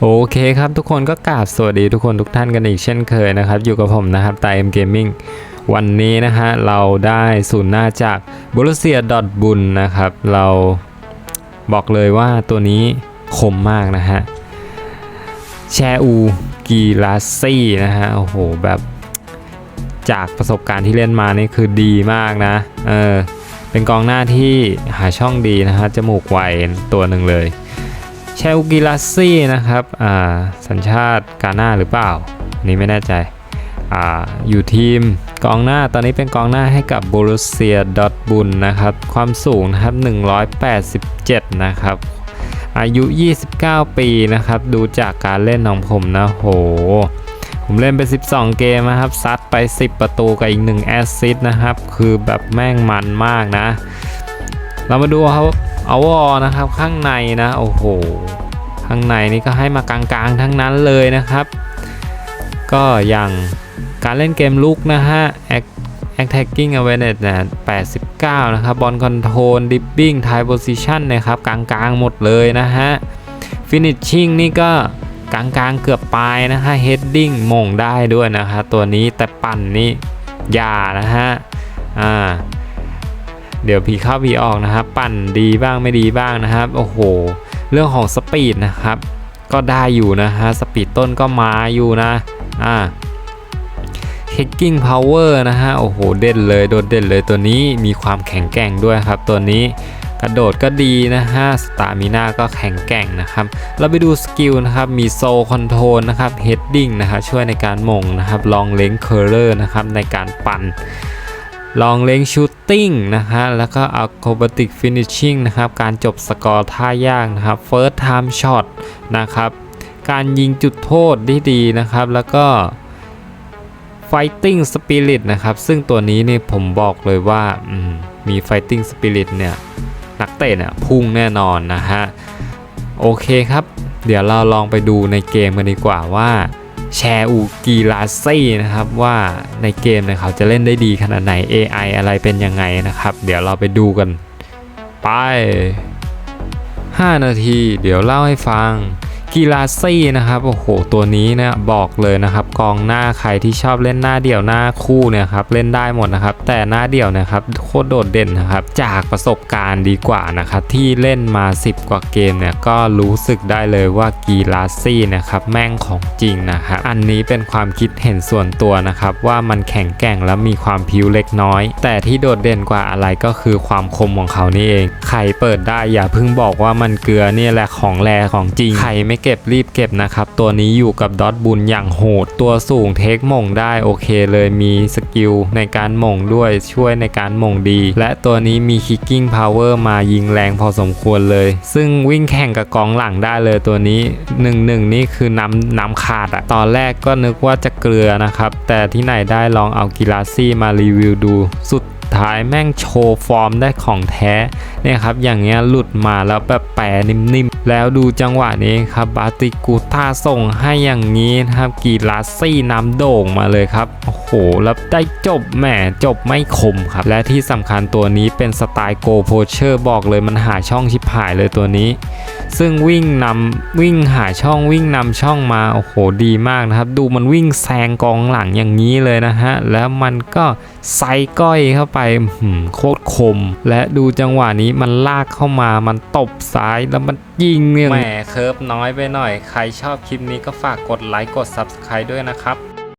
โอเคครับทุกคนก็กราบสวัสดีทุกคนทุกท่านกันอีกเช่นเคยนะครับ อยู่กับผมนะครับไตเอ็มเกมมิ่งวันนี้นะฮะเราได้ศูนย์หน้าจากบรุเซียดอทบุนนะครับ เราบอกเลยว่าตัวนี้คมมากนะฮะแชอูกีลาซี่นะฮะโอ้โหแบบจากประสบการณ์ที่เล่นมานี่คือดีมากนะเออเป็นกองหน้าที่หาช่องดีนะฮะจมูกไวตัวหนึ่งเลย เชลกิลาซี่นะครับอ่าสัญชาติกาหน้าหรือเปล่าอันนี้ไม่แน่ใจอ่าอยู่ทีมกองหน้าตอนนี้เป็นกองหน้าให้กับโบรุเซียดอทบุนนะครับ ความสูงนะครับ 187 นะครับ อายุ 29 ปีนะครับ ดูจากการเล่นของผมนะโห ผมเล่นไป 12 เกมนะครับ ซัดไป 10 ประตูกับอีก 1 แอสซิสต์นะครับ คือแบบแม่งมันมากนะ เรามาดูเขา เอาวอนะครับข้างในนะโอ้โหข้างในนี่ก็ให้มากลางๆทั้งนั้นเลยนะครับ ก็อย่างการเล่นเกมลุกนะฮะ Act- attacking awareness นะ89 นะครับ บอลคอนโทรล dipping tie position นะครับ กลางๆ หมดเลยนะฮะ finishing นี่ก็กลางๆ เกือบปลายนะฮะ heading มงได้ด้วยนะฮะ ตัวนี้แต่ปั่นนี่อย่านะฮะ อ่า เดี๋ยวผีเข้าผีออกนะครับ ปั่นดีบ้างไม่ดีบ้างนะครับ โอ้โห เรื่องของสปีดนะครับ ก็ได้อยู่นะฮะ สปีดต้นก็มาอยู่นะ อ่า kicking power นะฮะ โอ้โห เด่นเลย โดดเด่นเลยตัวนี้ มีความแข็งแกร่งด้วยครับ ตัวนี้ กระโดดก็ดีนะฮะ สตามิน่าก็แข็งแกร่งนะครับ เราไปดูสกิลนะครับ มีโซคอนโทรลนะครับ heading นะครับช่วยในการมงนะครับ ลองเล้งเคอร์เลอร์นะครับ ในการปั่น ลองเล้งชูตติ้งนะฮะ แล้วก็ acrobatic finishing นะครับ การจบสกอร์ท่ายากนะครับ first time shot นะครับ การยิงจุดโทษได้ดีนะครับ แล้วก็ fighting spirit นะครับ ซึ่งตัวนี้นี่ผมบอกเลยว่ามมี fighting spirit เนี่ย นักเตะเนี่ยพุ่งแน่นอนนะฮะ โอเคครับ เดี๋ยวเราลองไปดูในเกมกันดีกว่าว่า แชร์อูกีลาซี่นะครับว่าในเกมเนี่ยเขาจะเล่นได้ดีขนาดไหน AI อะไรเป็นยังไงนะครับ เดี๋ยวเราไปดูกัน ไป 5 นาที เดี๋ยวเล่าให้ฟัง กีลาซี่นะครับโอ้โหตัวนี้เนี่ยบอกเลยนะครับกองหน้าใครที่ชอบเล่นหน้าเดี่ยวหน้าคู่เนี่ยครับเล่นได้หมดนะครับแต่หน้าเดี่ยวนะครับโคตรโดดเด่นนะครับจากประสบการณ์ดีกว่านะครับที่เล่นมา 10 กว่าเกมเนี่ยก็รู้สึกได้เลยว่ากีลาซี่นะครับแม่งของจริงนะครับอันนี้เป็นความคิดเห็นส่วนตัวนะครับว่ามันแข็งแกร่งและมีความพิวเล็กน้อย แต่ที่โดดเด่นกว่าอะไรก็คือความคมของเขานี่เอง ใครเปิดได้อย่าเพิ่งบอกว่ามันเกลือเนี่ยแหละของแรของจริงใครไม่เก็บรีบเก็บนะครับ ตัวนี้อยู่กับดอทบุญอย่างโหด ตัวสูงเทคมงได้โอเคเลยมีสกิลในการมงด้วยช่วยในการมงดี และตัวนี้มี kicking power มายิงแรงพอสมควรเลย ซึ่งวิ่งแข่งกับกองหลังได้เลยตัวนี้1นหนึ่งนี่คือน้ำน้ำขาดอะตอนแรกก็นึกว่าจะเกลือนะครับ แต่ที่ไหนได้ลองเอากิลาซี่มารีวิวดู สุด ท้ายแม่งโชว์ฟอร์มได้ของแท้เนี่ยครับอย่างเงี้ยหลุดมาแล้วแบบแปรนิ่มๆ แล้วดูจังหวะนี้ครับบาติกูต้าส่งให้อย่างนี้นะครับกีลาซี่นำโด่งมาเลยครับโอ้โหแล้วได้จบแหมจบไม่คมครับ และที่สำคัญตัวนี้เป็นสไตล์โกโพเชอร์บอกเลยมันหาช่องชิบหายเลยตัวนี้ ซึ่งวิ่งนำวิ่งหาช่องวิ่งนำช่องมาโอ้โหดีมากนะครับ ดูมันวิ่งแซงกองหลังอย่างนี้เลยนะฮะแล้วมันก็ ไซก้อยเข้าไปหืมโคตรคม และดูจังหวะนี้มันลากเข้ามามันตบซ้ายแล้วมันยิงเนี่ยแหมเคิร์ฟน้อยไปหน่อย ใครชอบคลิปนี้ก็ฝากกดไลค์กด Subscribe ด้วยนะครับ